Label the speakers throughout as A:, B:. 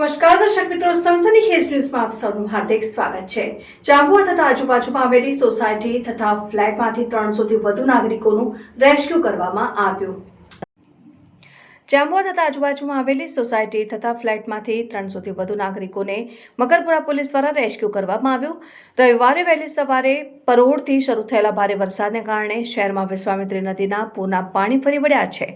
A: નમસ્કાર, દર્શક મિત્રો, સનસની ખેજ ન્યૂઝમાં આપ સૌનું હાર્દિક સ્વાગત છે. જાંબુઆ તથા આજુબાજુમાં આવેલી સોસાયટી તથા ફ્લેટમાંથી ત્રણસોથી વધુ નાગરિકોનું રેસ્ક્યુ કરવામાં આવ્યું. જાંબુઆ તથા આજુબાજુમાં આવેલી સોસાયટી તથા ફ્લેટમાંથી ત્રણસોથી વધુ નાગરિકોને મકરપુરા પોલીસ દ્વારા રેસ્ક્યુ કરવામાં આવ્યું. રવિવારે વહેલી સવારે પરોઢથી શરૂ થયેલા ભારે વરસાદને કારણે શહેરમાં વિશ્વામિત્રી નદીના પૂરના પાણી ફરી વળ્યા છે.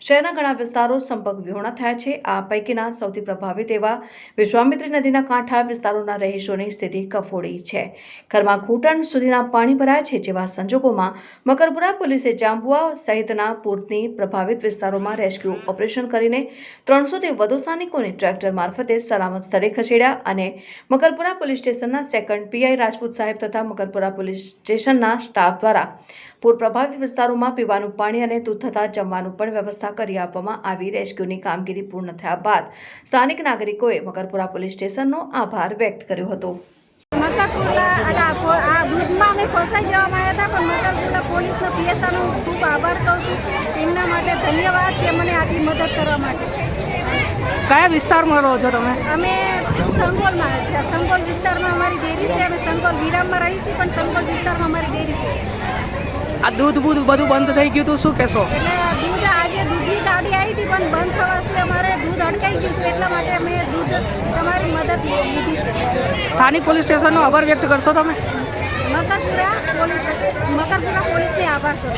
A: શહેરના ઘણા વિસ્તારો સંપર્ક વિહોણા થયા છે. આ પૈકીના સૌથી પ્રભાવિત એવા વિશ્વામિત્રી નદીના કાંઠા વિસ્તારોના રહીશોની સ્થિતિ કફોડી છે. ઘરમાં ઘૂંટણ સુધીના પાણી ભરાયા છે જેવા સંજોગોમાં મકરપુરા પોલીસે જાંબુઆ સહિતના પૂરની પ્રભાવિત વિસ્તારોમાં રેસ્ક્યુ ઓપરેશન કરીને ત્રણસોથી વધુ સ્થાનિકોને ટ્રેક્ટર મારફતે સલામત સ્થળે ખસેડ્યા અને મકરપુરા પોલીસ સ્ટેશનના સેકન્ડ પીઆઈ રાજપૂત સાહેબ તથા મકરપુરા પોલીસ સ્ટેશનના સ્ટાફ દ્વારા પૂર પ્રભાવિત વિસ્તારોમાં પીવાનું પાણી અને દૂધ તથા જમવાનું પણ વ્યવસ્થા કરી આપવામાં આવી. રેસ્ક્યુની કામગીરી પૂર્ણ થયા બાદ સ્થાનિક નાગરિકોએ મકરપુરા પોલીસ સ્ટેશનનો આભાર વ્યક્ત કર્યો હતો.
B: ખૂબ આભાર એમના માટે ધન્યવાદ કે મને આટલી મદદ કરવા માટે.
C: કયા વિસ્તારમાં રહો છો તમે?
B: અમે સંગોલમાં છે. સંગોલ વિસ્તારમાં અમારી ડેરી છે. અમે સંગોલ વિરામમાં રહી છીએ પણ સંગોલ વિસ્તારમાં અમારી ડેરી છે.
C: આ દૂધ બૂધ બધું બંધ થઈ ગયું હતું શું કહેશો?
B: એટલે દૂધ આજે દૂધની ગાડી આવી હતી પણ બંધ થવાથી અમારે દૂધ અટકાઈ ગયું હતું એટલા માટે અમે દૂધ તમારી મદદ લીધી છે.
C: સ્થાનિક પોલીસ સ્ટેશનનો આભાર વ્યક્ત કરશો તમે?
B: મકરપુરા પોલીસ મકરપુરા પોલીસને આભાર કરું